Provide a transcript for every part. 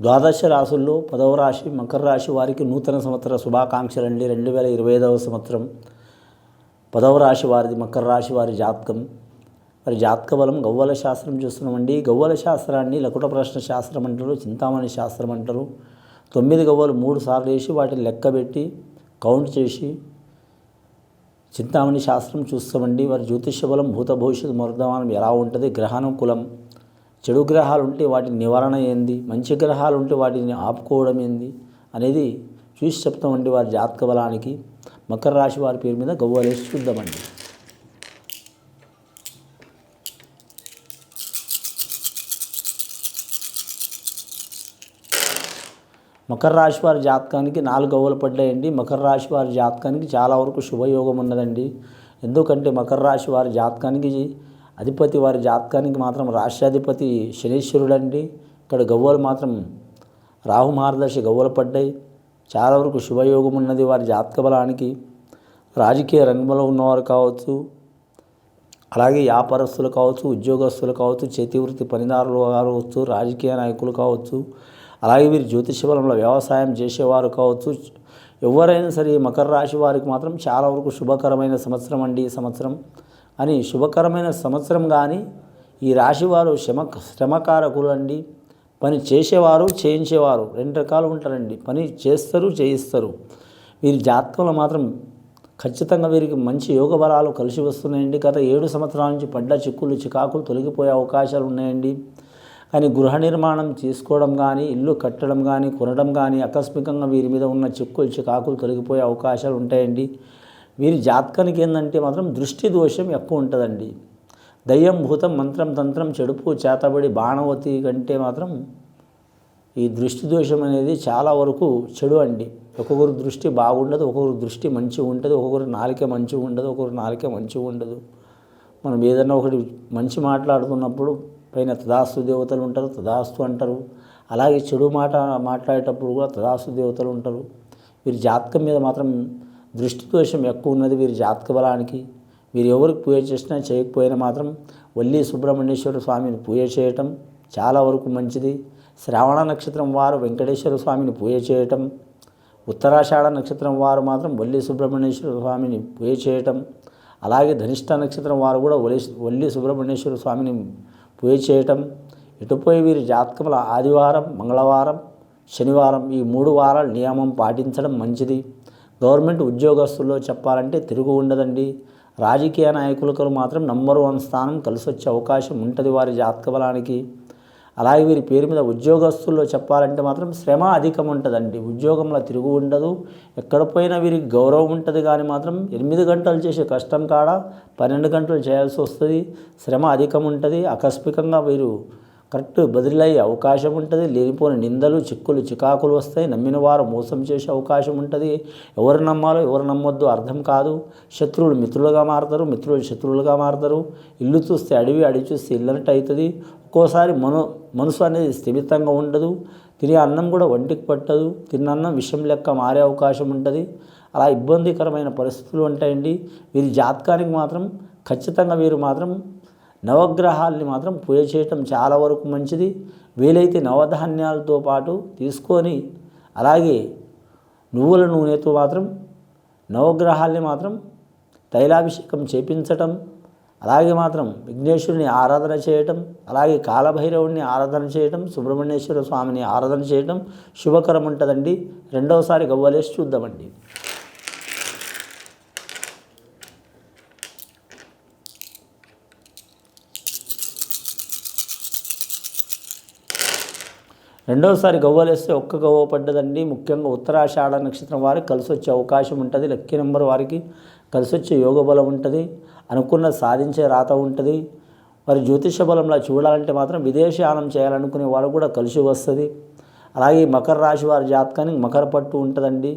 ద్వాదశ రాశుల్లో పదవ రాశి మకర రాశి వారికి నూతన సంవత్సర శుభాకాంక్షలు అండి రెండు వేల ఇరవై ఐదవ సంవత్సరం పదవ రాశి వారిది మకర రాశి వారి జాతకం. మరి జాతక బలం గవ్వల శాస్త్రం చూస్తున్నామండి. గవ్వల శాస్త్రాన్ని లకుట ప్రశ్న శాస్త్రం అంటారు చింతామణి శాస్త్రం అంటారు. తొమ్మిది గవ్వలు మూడు సార్లు వేసి వాటిని లెక్కబెట్టి కౌంట్ చేసి చింతామణి శాస్త్రం చూస్తామండి. వారి జ్యోతిష్య బలం భూత భవిష్యత్తు మరుదమానం ఎలా ఉంటుంది గ్రహానుకూలం చెడు గ్రహాలు ఉంటే వాటి నివారణ ఏంది? మంచి గ్రహాలు ఉంటే వాటిని ఆపుకోవడం ఏంది? అనేది చూసి చెప్తామండి వారి జాతక బలానికి. మకర రాశి వారి పేరు మీద గవ్వలేసి చూద్దామండి. మకర రాశి వారి జాతకానికి నాలుగు గవ్వలు పడ్డాయండి. మకర రాశి వారి జాతకానికి చాలా వరకు శుభయోగం ఉన్నదండి. ఎందుకంటే మకర రాశి వారి జాతకానికి అధిపతి వారి జాతకానికి మాత్రం రాష్ట్రాధిపతి శనీశ్వరుడండి. ఇక్కడ గవ్వలు మాత్రం రాహు మార్గదర్శి గవ్వలు పడ్డాయి. చాలా వరకు శుభయోగం ఉన్నది వారి జాతక బలానికి. రాజకీయ రంగంలో ఉన్నవారు కావచ్చు అలాగే వ్యాపారస్తులు కావచ్చు ఉద్యోగస్తులు కావచ్చు చేతివృత్తి పనిదారులు కావచ్చు రాజకీయ నాయకులు కావచ్చు అలాగే వీరు జ్యోతిష బలంలో వ్యవసాయం చేసేవారు కావచ్చు. ఎవరైనా సరే మకర రాశి వారికి మాత్రం చాలా వరకు శుభకరమైన సంవత్సరం అండి ఈ సంవత్సరం. అని శుభకరమైన సంవత్సరం కానీ ఈ రాశివారు శ్రమ శ్రమకారకులు అండి పని చేసేవారు చేయించేవారు. రెండు రకాలు ఉంటారండి. పని చేస్తారు చేయిస్తారు. వీరి జాతకంలో మాత్రం ఖచ్చితంగా వీరికి మంచి యోగ బలాలు కలిసి వస్తున్నాయండి. గత ఏడు సంవత్సరాల నుంచి పడ్డ చిక్కులు చికాకులు తొలగిపోయే అవకాశాలు ఉన్నాయండి. కానీ గృహ నిర్మాణం చేసుకోవడం కానీ ఇల్లు కట్టడం కానీ కొనడం కానీ ఆకస్మికంగా వీరి మీద ఉన్న చిక్కులు చికాకులు తొలగిపోయే అవకాశాలు ఉంటాయండి. వీరి జాతకానికి ఏంటంటే మాత్రం దృష్టి దోషం ఎక్కువ ఉంటుందండి. దయ్యం భూతం మంత్రం తంత్రం చెడుపు చేతబడి బాణవతి కంటే మాత్రం ఈ దృష్టి దోషం అనేది చాలా వరకు చెడు అండి. ఒక్కొక్కరు దృష్టి బాగుండదు ఒక్కొక్కరు దృష్టి మంచిగా ఉంటుంది ఒక్కొక్కరు నాలిక మంచిగా ఉండదు ఒక్కొక్కరు నాలిక మంచిగా ఉండదు. మనం ఏదైనా ఒకటి మంచి మాట్లాడుతున్నప్పుడు పైన తదాస్తు దేవతలు ఉంటారు తదాస్తు అంటారు. అలాగే చెడు మాట మాట్లాడేటప్పుడు కూడా తదాస్తు దేవతలు ఉంటారు. వీరి జాతకం మీద మాత్రం దృష్టి దోషం ఎక్కువ ఉన్నది వీరి జాతక బలానికి. వీరు ఎవరికి పూజ చేసినా చేయకపోయినా మాత్రం వల్లి సుబ్రహ్మణ్యేశ్వర స్వామిని పూజ చేయటం చాలా వరకు మంచిది. శ్రావణ నక్షత్రం వారు వెంకటేశ్వర స్వామిని పూజ చేయటం ఉత్తరాషాఢ నక్షత్రం వారు మాత్రం వల్లి సుబ్రహ్మణ్యేశ్వర స్వామిని పూజ చేయటం అలాగే ధనిష్ట నక్షత్రం వారు కూడా వల్లి వల్లి సుబ్రహ్మణ్యేశ్వర స్వామిని పూజ చేయటం. ఇటుపోయి వీరి జాతకముల ఆదివారం మంగళవారం శనివారం ఈ మూడు వారాలు నియమం పాటించడం మంచిది. గవర్నమెంట్ ఉద్యోగస్తుల్లో చెప్పాలంటే తిరుగు ఉండదండి. రాజకీయ నాయకులకు మాత్రం నంబర్ వన్ స్థానం కలిసి వచ్చే అవకాశం ఉంటుంది వారి జాతక బలానికి అలాగే వీరి పేరు మీద ఉద్యోగస్తుల్లో చెప్పాలంటే మాత్రం శ్రమ అధికం ఉంటుందండి ఉద్యోగంలో తిరుగు ఉండదు. ఎక్కడ పోయినా వీరికి గౌరవం ఉంటుంది కానీ మాత్రం ఎనిమిది గంటలు చేసే కష్టం కాడ పన్నెండు గంటలు చేయాల్సి వస్తుంది. శ్రమ అధికం ఉంటుంది ఆకస్మికంగా వీరు కరెక్ట్ బదిలయ్యే అవకాశం ఉంటుంది. లేనిపోని నిందలు చిక్కులు చికాకులు వస్తాయి. నమ్మిన వారు మోసం చేసే అవకాశం ఉంటుంది. ఎవరు నమ్మాలో ఎవరు నమ్మొద్దు అర్థం కాదు. శత్రువులు మిత్రులుగా మారుతారు. మిత్రులు శత్రువులుగా మారుతారు. ఇల్లు చూస్తే అడవి అడవి చూస్తే ఇల్లనట్టు అవుతుంది. ఒక్కోసారి మనో మనసు అనేది స్థిమితంగా ఉండదు. తినే అన్నం కూడా వంటికి పట్టదు. తిన్న అన్నం విషం లెక్క మారే అవకాశం ఉంటుంది. అలా ఇబ్బందికరమైన పరిస్థితులు ఉంటాయండి. వీరి జాతకానికి మాత్రం ఖచ్చితంగా వీరు మాత్రం నవగ్రహాల్ని మాత్రం పూజ చేయటం చాలా వరకు మంచిది. వీలైతే నవధాన్యాలతో పాటు తీసుకొని అలాగే నువ్వుల నూనెతో మాత్రం నవగ్రహాల్ని మాత్రం తైలాభిషేకం చేపించటం అలాగే మాత్రం విఘ్నేశ్వరుని ఆరాధన చేయటం అలాగే కాలభైరవుడిని ఆరాధన చేయటం సుబ్రహ్మణ్యేశ్వర స్వామిని ఆరాధన చేయటం శుభకరం ఉంటుందండి. రెండవసారి గవ్వలేసి చూద్దామండి. రెండవసారి గవ్వలేస్తే ఒక్క గవ్వ పడ్డదండి. ముఖ్యంగా ఉత్తరాషాఢ నక్షత్రం వారికి కలిసి వచ్చే అవకాశం ఉంటుంది. లక్కీ నెంబర్ వారికి కలిసి వచ్చే యోగ బలం ఉంటుంది. అనుకున్న సాధించే రాత ఉంటుంది. మరి జ్యోతిష బలంలో చూడాలంటే మాత్రం విదేశయానం చేయాలనుకునే వారు కూడా కలిసి వస్తుంది. అలాగే మకర రాశి వారి జాతకానికి మకర పట్టు ఉంటుందండి.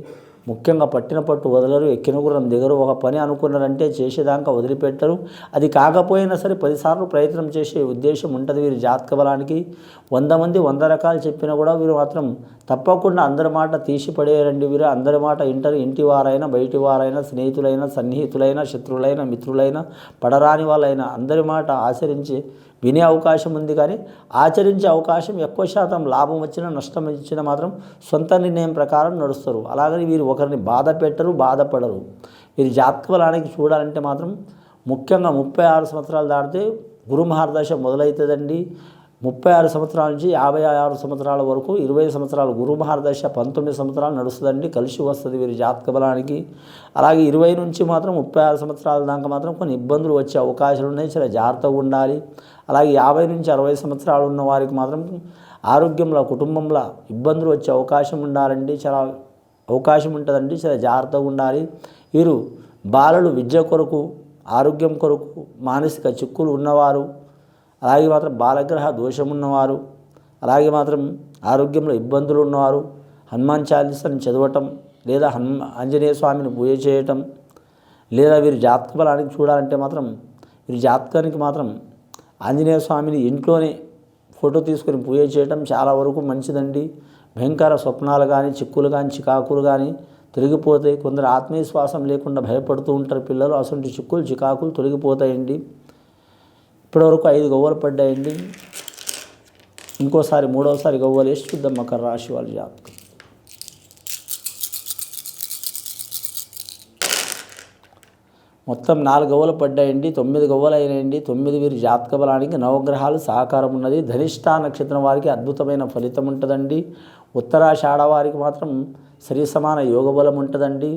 ముఖ్యంగా పట్టిన పట్టు వదలరు ఎక్కినగురం దిగరు. ఒక పని అనుకున్నారంటే చేసేదాకా వదిలిపెట్టరు. అది కాకపోయినా సరే పదిసార్లు ప్రయత్నం చేసే ఉద్దేశం ఉంటుంది వీరి జాతక బలానికి. వంద మంది వంద రకాలు చెప్పినా కూడా వీరు మాత్రం తప్పకుండా అందరి మాట తీసి పడేయరండి వీరు. అందరి మాట ఇంటర్. ఇంటి వారైనా బయటి వారైనా స్నేహితులైనా సన్నిహితులైనా శత్రువులైనా మిత్రులైనా పడరాని వాళ్ళైనా అందరి మాట ఆచరించి వినే అవకాశం ఉంది కానీ ఆచరించే అవకాశం ఎక్కువ శాతం లాభం వచ్చినా నష్టం వచ్చినా మాత్రం సొంత నిర్ణయం ప్రకారం నడుస్తారు. అలాగని వీరు ఒకరిని బాధ పెట్టరు బాధపడరు. వీరి జాతక బలానికి చూడాలంటే మాత్రం ముఖ్యంగా ముప్పై ఆరు సంవత్సరాలు దాటితే గురు మహారదశ మొదలవుతుందండి ముప్పై ఆరు సంవత్సరాల నుంచి యాభై ఆరు సంవత్సరాల వరకు ఇరవై సంవత్సరాలు గురు మహారదశ పంతొమ్మిది సంవత్సరాలు నడుస్తుందండి. కలిసి వస్తుంది వీరి జాతక బలానికి. అలాగే ఇరవై నుంచి మాత్రం ముప్పై ఆరు సంవత్సరాల దాకా మాత్రం కొన్ని ఇబ్బందులు వచ్చే అవకాశాలు ఉన్నాయి. చాలా జాగ్రత్తగా ఉండాలి. అలాగే యాభై నుంచి అరవై సంవత్సరాలు ఉన్న వారికి మాత్రం ఆరోగ్యంలో కుటుంబంలో ఇబ్బందులు వచ్చే అవకాశం ఉండాలండి. చాలా అవకాశం ఉంటుందండి. చాలా జాగ్రత్తగా ఉండాలి. వీరు బాలలు విద్య కొరకు ఆరోగ్యం కొరకు మానసిక చిక్కులు ఉన్నవారు. అలాగే మాత్రం బాలగ్రహ దోషం ఉన్నవారు అలాగే మాత్రం ఆరోగ్యంలో ఇబ్బందులు ఉన్నవారు హనుమాన్ చాలీసాని చదవటం లేదా హను ఆంజనేయ స్వామిని పూజ చేయటం లేదా వీరి జాతక బలానికి చూడాలంటే మాత్రం వీరి జాతకానికి మాత్రం ఆంజనేయ స్వామిని ఇంట్లోనే ఫోటో తీసుకొని పూజ చేయటం చాలా వరకు మంచిదండి. భయంకర స్వప్నాలు కానీ చిక్కులు కానీ చికాకులు కానీ తొలగిపోతాయి. కొందరు ఆత్మవిశ్వాసం లేకుండా భయపడుతూ ఉంటారు పిల్లలు. అసలు చిక్కులు చికాకులు తొలగిపోతాయండి. ఇప్పటివరకు ఐదు గవ్వలు పడ్డాయండి. ఇంకోసారి మూడవసారి గవ్వలు వేసి చూద్దాం మకర రాశి వాళ్ళ జాతకం. మొత్తం నాలుగు గవ్వలు పడ్డాయండి తొమ్మిది గవ్వలు అయినాయండి తొమ్మిది వీరి జాతక బలానికి నవగ్రహాలు సహకారం ఉన్నది. ధనిష్ట నక్షత్రం వారికి అద్భుతమైన ఫలితం ఉంటుందండి. ఉత్తరాషాఢ వారికి మాత్రం సరి సమాన యోగ బలం ఉంటుందండి.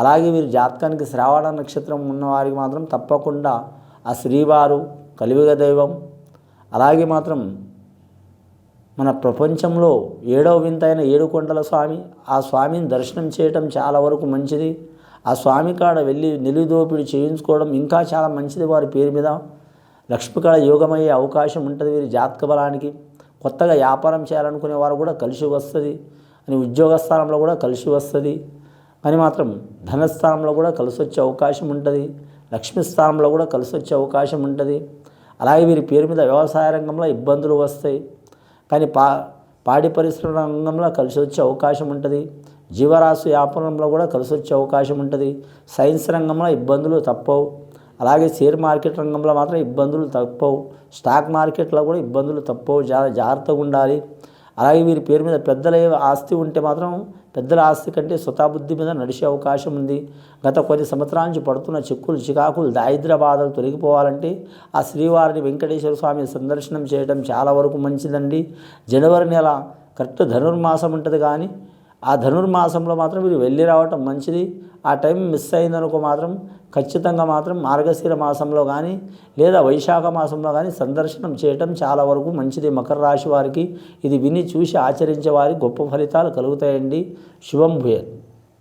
అలాగే వీరి జాతకానికి శ్రావణ నక్షత్రం ఉన్నవారికి మాత్రం తప్పకుండా ఆ శ్రీవారు కలియుగ దైవం అలాగే మాత్రం మన ప్రపంచంలో ఏడవ వింతైన ఏడుకొండల స్వామి ఆ స్వామిని దర్శనం చేయటం చాలా వరకు మంచిది. ఆ స్వామి కాడ వెళ్ళి నిలుదోపిడి చేయించుకోవడం ఇంకా చాలా మంచిది వారి పేరు మీద. లక్ష్మికాడ యోగమయ్యే అవకాశం ఉంటుంది వీరి జాతక బలానికి. కొత్తగా వ్యాపారం చేయాలనుకునే వారు కూడా కలిసి వస్తుంది. అని ఉద్యోగ స్థానంలో కూడా కలిసి వస్తుంది. అని మాత్రం ధనస్థానంలో కూడా కలిసి వచ్చే అవకాశం ఉంటుంది. లక్ష్మీ స్థానంలో కూడా కలిసి వచ్చే అవకాశం ఉంటుంది. అలాగే వీరి పేరు మీద వ్యవసాయ రంగంలో ఇబ్బందులు వస్తాయి. కానీ పా పాడి పరిశ్రమ రంగంలో కలిసి వచ్చే అవకాశం ఉంటుంది. జీవరాశి వ్యాపారంలో కూడా కలిసి వచ్చే అవకాశం ఉంటుంది. సైన్స్ రంగంలో ఇబ్బందులు తప్పవు. అలాగే షేర్ మార్కెట్ రంగంలో మాత్రం ఇబ్బందులు తప్పవు. స్టాక్ మార్కెట్లో కూడా ఇబ్బందులు తప్పవు. జా జాగ్రత్తగా ఉండాలి. అలాగే వీరి పేరు మీద పెద్దల ఆస్తి ఉంటే మాత్రం పెద్దల ఆస్తి కంటే స్వతాబుద్ధి మీద నడిచే అవకాశం ఉంది. గత కొన్ని సంవత్సరాల నుంచి పడుతున్న చిక్కులు చికాకులు దారిద్ర బాధలు తొలగిపోవాలంటే ఆ శ్రీవారిని వెంకటేశ్వర స్వామి సందర్శనం చేయడం చాలా వరకు మంచిదండి. జనవరి నెల కరెక్ట్ ధనుర్మాసం ఉంటుంది కానీ ఆ ధనుర్మాసంలో మాత్రం మీరు వెళ్ళి రావటం మంచిది. ఆ టైం మిస్ అయిందనుకో మాత్రం ఖచ్చితంగా మాత్రం మార్గశిర మాసంలో కానీ లేదా వైశాఖ మాసంలో కానీ సందర్శనం చేయటం చాలా వరకు మంచిది. మకర రాశి వారికి ఇది విని చూసి ఆచరించే వారికి గొప్ప ఫలితాలు కలుగుతాయండి. శుభం భూయత్.